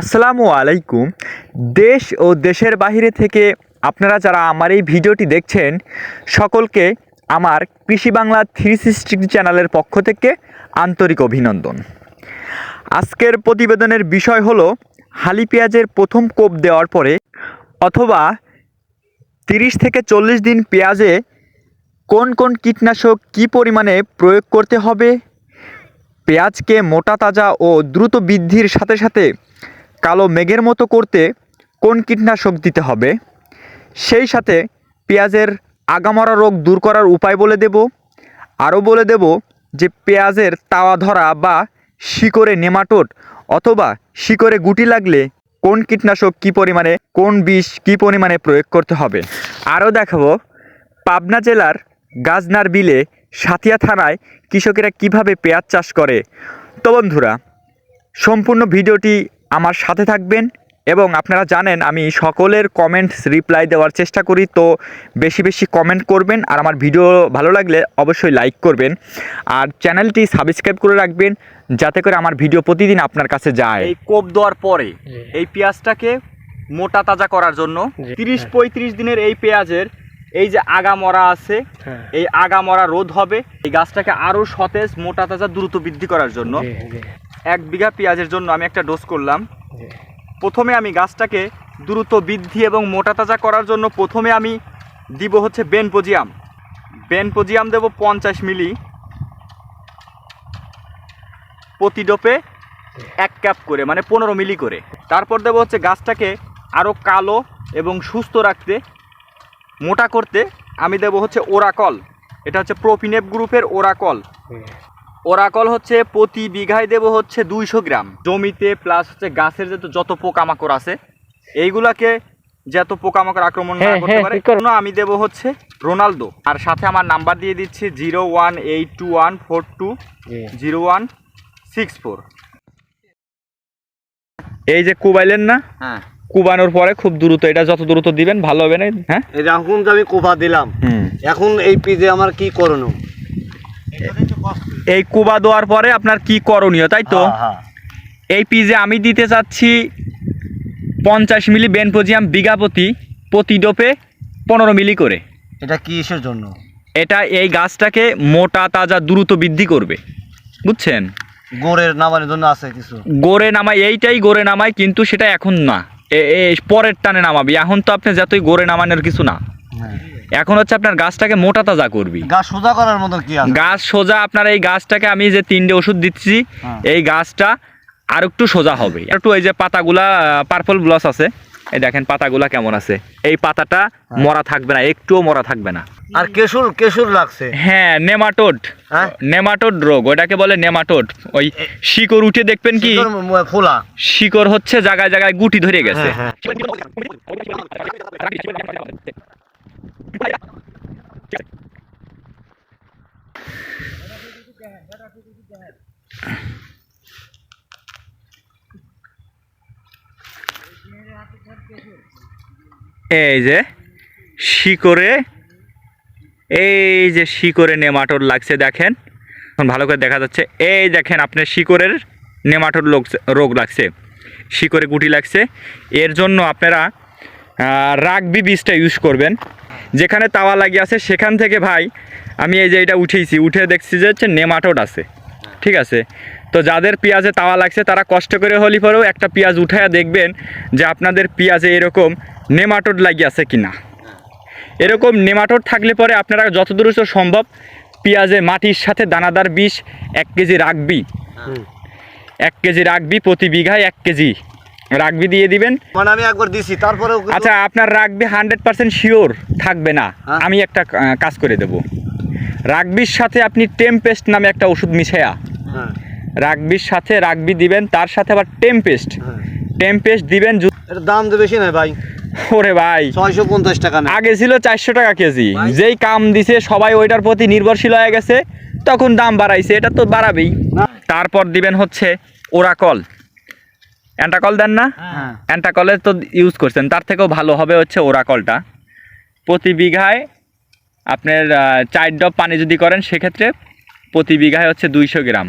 আসসালামু আলাইকুম। দেশ ও দেশের বাইরে থেকে আপনারা যারা আমার এই ভিডিওটি দেখছেন, সকলকে আমার কৃষি বাংলা থ্রি সিক্সটি চ্যানেলের পক্ষ থেকে আন্তরিক অভিনন্দন। আজকের প্রতিবেদনের বিষয় হলো, হালি পেঁয়াজের প্রথম কোপ দেওয়ার পরে অথবা তিরিশ থেকে চল্লিশ দিন পেঁয়াজে কোন কোন কীটনাশক কী পরিমাণে প্রয়োগ করতে হবে, পেঁয়াজকে মোটা, তাজা ও দ্রুত বৃদ্ধির সাথে সাথে কালো মেঘের মতো করতে কোন কীটনাশক দিতে হবে? সেই সাথে পেঁয়াজের আগামরা রোগ দূর করার উপায় বলে দেব। আরও বলে দেব যে পেঁয়াজের তাওয়া ধরা বা শিকড়ে নেমাটোড অথবা শিকড়ে গুটি লাগলে কোন কীটনাশক কী পরিমাণে, কোন বিষ কী পরিমাণে প্রয়োগ করতে হবে? আরও দেখাবো, পাবনা জেলার গাজনার বিলে সাথিয়া থানায় কৃষকেরা কীভাবে পেঁয়াজ চাষ করে? তো বন্ধুরা, সম্পূর্ণ ভিডিওটি আমার সাথে থাকবেন এবং আপনারা জানেন আমি সকলের কমেন্টস রিপ্লাই দেওয়ার চেষ্টা করি তো বেশি বেশি কমেন্ট করবেন আর আমার ভিডিও ভালো লাগলে অবশ্যই লাইক করবেন। আর চ্যানেলটি সাবস্ক্রাইব করে রাখবেন যাতে করে আমার ভিডিও প্রতিদিন আপনার কাছে যায়। এই কোপ দেওয়ার পরে এই পেঁয়াজটাকে মোটা তাজা করার জন্য তিরিশ পঁয়ত্রিশ দিনের এই পেঁয়াজের এই যে আগা মরা আছে হ্যাঁ। এই আগা মরা রোধ হবে এই গাছটাকে আরও সতেজ মোটা তাজা দ্রুত বৃদ্ধি করার জন্য। এক বিঘা পেঁয়াজের জন্য আমি একটা ডোজ করলাম। প্রথমে আমি গাছটাকে দ্রুত বৃদ্ধি এবং মোটা তাজা করার জন্য প্রথমে আমি দিব হচ্ছে বেনপোজিয়াম। বেনপোজিয়াম দেব পঞ্চাশ মিলি। প্রতি ডোপে এক ক্যাপ করে মানে পনেরো মিলি করে। তারপর দেবো হচ্ছে গাছটাকে আরও কালো এবং সুস্থ রাখতে মোটা করতে। আমি দেব হচ্ছে ওরাকল। এটা হচ্ছে প্রোপিনেপ গ্রুপের ওরাকল। ওরাকল হচ্ছে প্রতি বিঘায় দেব হচ্ছে দুইশো গ্রাম। জমিতে প্লাস হচ্ছে গাছের যত যত পোকামাকড় আছে এইগুলাকে যত পোকামাকড় আক্রমণ না হ্যাঁ, করতে হ্যাঁ, পারে আমি দেব হচ্ছে রোনালদো। আর সাথে আমার নাম্বার দিয়ে দিচ্ছি zero one eight two one four two zero one six four. এই যে কুবাইলেন না? হ্যাঁ। কুবানোর পরে খুব দ্রুত এটা যত দ্রুত দিবেন ভালো হবে না? হ্যাঁ? এই যে এখন যে আমি কোপা দিলাম। এখন এই পিজে আমার কি করণীয়? এই কুবা দেওয়ার পরে আপনার কি করণীয় তাই তো? হ্যাঁ, হ্যাঁ। এই পিজে আমি দিতে চাচ্ছি পঞ্চাশ মিলি বেনপোজিয়াম বিঘা প্রতি ডোপে পনেরো মিলি করে। এটা কি ইসের জন্য? এটা এই গাছটাকে মোটা তাজা দ্রুত বৃদ্ধি করবে। বুঝছেন? গোড়ের নামানোর জন্য আছে কিছু? গোড়ে নামাই এইটাই গোড়ে নামাই কিন্তু সেটা এখন না। পরের টানে নামাবি। এখন তো আপনি যতই গোড়ে নামানোর কিছু না। এখন হচ্ছে আপনার গাছটাকে মোটা তাজা করবি। গাছ সোজা করার মতো কি আছে? গাছ সোজা আপনার এই গাছটাকে আমি যে তিনটে ওষুধ দিচ্ছি হ্যাঁ। এই গাছটা আর একটু সোজা হবে। একটু এই যে পাতাগুলা পার্পল ব্লস আছে এই দেখেন পাতাগুলা কেমন আছে। এই পাতাটা হ্যাঁ। মরা থাকবে না একটুও মরা থাকবে না। আর কেশুর কেশুর লাগছে? হ্যাঁ নেমাটোড। হ্যাঁ? নেমাটোড রোগ ওটাকে বলে নেমাটোড। ওই শিকড় উঠে দেখবেন কি? শিকড় ফোলা। শিকড় হচ্ছে জায়গায় জায়গায় গুটি ধরে গেছে। এই যে শিকড়ে, এই যে শিকড়ে নেমাটোড লাগছে, দেখেন। এখন ভালো করে দেখা যাচ্ছে। এই দেখেন আপনার শিকড়ের নেমাটোড লোক রোগ লাগছে, শিকড়ে গুটি লাগছে। এর জন্য আপনারা রাগবি বীজটা ইউজ করবেন। যেখানে তাওয়া লাগিয়ে আছে সেখান থেকে ভাই আমি এই যে এটা উঠেছি উঠে দেখছি যে হচ্ছে নেমাটোড আছে। ঠিক আছে? তো যাদের পেঁয়াজে তাওয়া লাগছে তারা কষ্ট করে হলি পরেও একটা পেঁয়াজ উঠায়া দেখবেন যে আপনাদের পেঁয়াজে এরকম নেমাটোড লাগিয়ে আছে কি না এরকম নেমাটোড থাকলে পরে আপনারা যত দ্রুত সম্ভব পেঁয়াজে মাটির সাথে দানাদার বিষ এক কেজি রাখবি। এক কেজি রাখবি প্রতি বিঘায় এক কেজি। রাখবি দিয়ে দিবেন? মানে আমি একবার দিছি তারপরেও কিন্তু- আচ্ছা আপনার রাগবি হান্ড্রেড পার্সেন্ট শিওর থাকবে না। হ্যাঁ। আমি একটা কাজ করে দেব। রাগবির সাথে আপনি টেম্পেস্ট নামে একটা ওষুধ মিশায়া। হ্যাঁ। রাগবির সাথে রাগবি দিবেন তার সাথে আবার টেম্পেস্ট। হ্যাঁ। টেম্পেস্ট দিবেন এটার দাম তো বেশি নয় ভাই। ওরে ভাই। ছয়শো পঞ্চাশ টাকা না আগে ছিল চারশো টাকা কেজি। যেই কাম দিছে সবাই ওইটার প্রতি নির্ভরশীল হয়ে গেছে তখন দাম বাড়াইছে এটা তো বাড়াবেই। তারপর দিবেন হচ্ছে ওরাকল। অ্যান্টাকল দেন না? অ্যান্টাকলে তো ইউজ করছেন। তার থেকেও ভালো হবে হচ্ছে ওরাকলটা প্রতি বিঘায় আপনার চার ডব পানি যদি করেন সেক্ষেত্রে প্রতি বিঘায় হচ্ছে দুইশো গ্রাম।